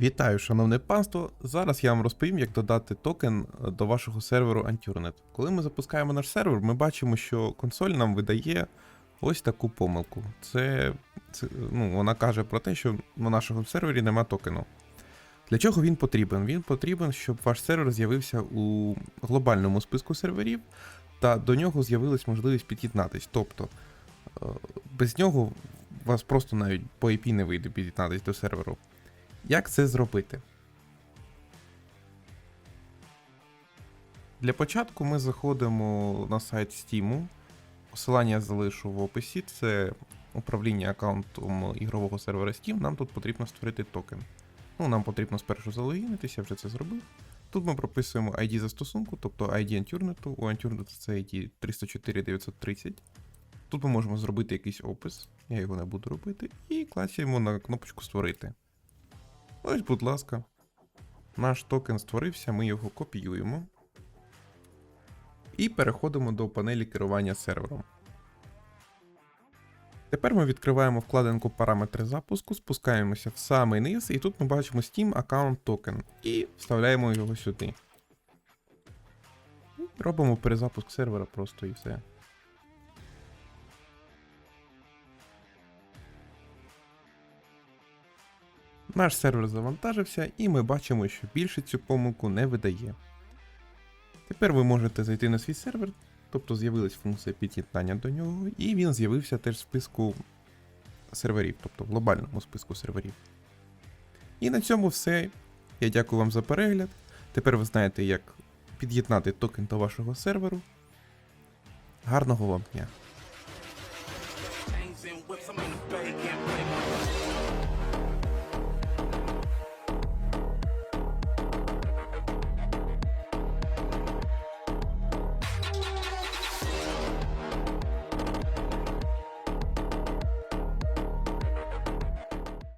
Вітаю, шановне панство! Зараз я вам розповім, як додати токен до вашого серверу Anturnet. Коли ми запускаємо наш сервер, ми бачимо, що консоль нам видає ось таку помилку. Це, це ну, вона каже про те, що на нашому сервері нема токену. Для чого він потрібен? Він потрібен, щоб ваш сервер з'явився у глобальному списку серверів, та до нього з'явилась можливість під'єднатись. Тобто, е, без нього вас просто навіть по IP не вийде під'єднатись до серверу. Як це зробити? Для початку ми заходимо на сайт Steam. Посилання залишу в описі. Це управління аккаунтом ігрового сервера Steam. Нам тут потрібно створити токен. Ну, нам потрібно спершу залогінитися, я вже це зробив. Тут ми прописуємо ID застосунку, тобто ID Anturnet. У Anturnet це ID 304930. Тут ми можемо зробити якийсь опис, я його не буду робити, і клацаємо на кнопочку Створити. Ось, будь ласка. Наш токен створився, ми його копіюємо. І переходимо до панелі керування сервером. Тепер ми відкриваємо вкладинку Параметри запуску, спускаємося в самий низ, і тут ми бачимо Steam Account Token і вставляємо його сюди. І робимо перезапуск сервера просто і все. Наш сервер завантажився, і ми бачимо, що більше цю помилку не видає. Тепер ви можете зайти на свій сервер, тобто з'явилась функція під'єднання до нього, і він з'явився теж в списку серверів, тобто в глобальному списку серверів. І на цьому все. Я дякую вам за перегляд. Тепер ви знаєте, як під'єднати токен до вашого серверу. Гарного вам дня!